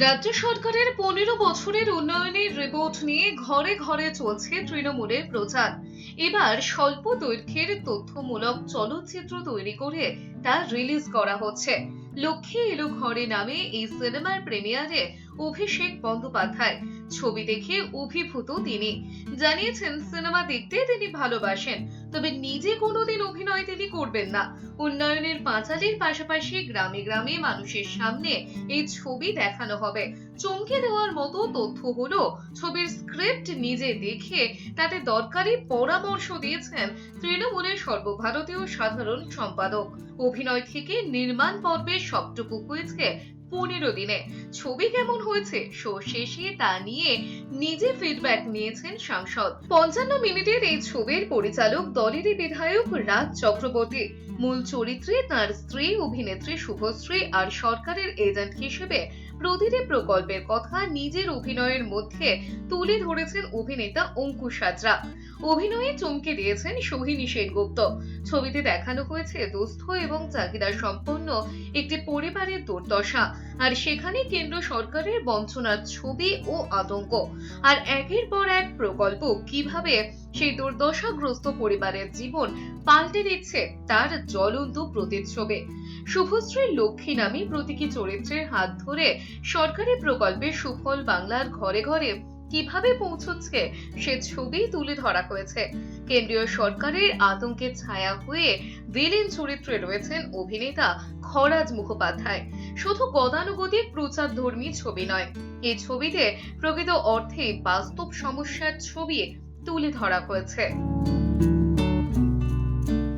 রাজ্য সরকারের পনেরো বছরের উন্নয়নের রিপোর্ট নিয়ে ঘরে ঘরে চলছে তৃণমূলের প্রচার। এবার স্বল্প দৈর্ঘ্যের তথ্যমূলক চলচ্চিত্র তৈরি করে তা রিলিজ করা হচ্ছে। লক্ষ্মী এলো ঘরে নামে এই সিনেমার প্রিমিয়ারে অভিষেক বন্দ্যোপাধ্যায়। ছবি দেখে অভিভূত তিনি। জানিয়েছেন, সিনেমা দেখতে তিনি ভালোবাসেন, তবে নিজে কোনোদিন অভিনয় তিনি করবেন না। উন্নয়নের পাঁচালির পাশাপাশি গ্রামে গ্রামে মানুষের সামনে এই ছবি দেখানো হবে। চমকে দেওয়ার মতো তথ্য হলো, ছবির স্ক্রিপ্ট নিজে দেখে তাতে দরকারি পরামর্শ দিয়েছেন তৃণমূলের সর্বভারতীয় সাধারণ সম্পাদক। অভিনয় থেকে নির্মাণ পর্বে সবটুকু হয়েছে পনেরো দিনে। ছবি কেমন হয়েছে? শো শেষে তা নিয়ে নিজে ফিডব্যাক নিয়েছেন সাংসদ। পঞ্চান্ন মিনিটের এই ছবির পরিচালক দলেরই বিধায়ক রাজ চক্রবর্তী। মূল চরিত্রে তার স্ত্রী, অভিনেত্রী শুভশ্রী আর সরকারের এজেন্ট হিসেবে প্রতিটি প্রকল্পের কথা নিজের অভিনয়ের মধ্যে তুলে ধরেছেন অভিনেতা অঙ্কুশ হাজরা অভিনয়ে চমকে দিয়েছেন সোহিনী সেনগুপ্ত। ছবিতে দেখানো হয়েছে দুস্থ এবং চাহিদা সম্পন্ন একটি পরিবারের দুর্দশা। আর সেখানে কেন্দ্র সরকারের বঞ্চনার ছবি ও আতঙ্ক। আর একের পর এক প্রকল্প কীভাবে সেই দুর্দশাগ্রস্ত পরিবারের জীবন পাল্টে দিচ্ছে তার জ্বলন্ত প্রতিচ্ছবি। শুভশ্রীর লক্ষ্মী নামী প্রতীকী চরিত্রের হাত ধরে সরকারি প্রকল্পের সুফল বাংলার ঘরে ঘরে কীভাবে পৌঁছচ্ছে সে ছবি তুলে ধরা হয়েছে। কেন্দ্রীয় সরকারের আতঙ্কের ছায়া হয়ে ভিলেন চরিত্রে রয়েছেন অভিনেতা খরাজ মুখোপাধ্যায়। শুধু গতানুগতিক প্রচার ধর্মী ছবি নয়, এই ছবিতে প্রকৃত অর্থে বাস্তব সমস্যার ছবি তুলে ধরা হয়েছে।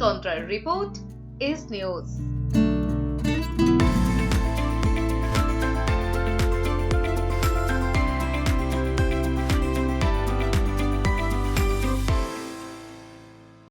তন্ত্রার রিপোর্ট, এস নিউজ।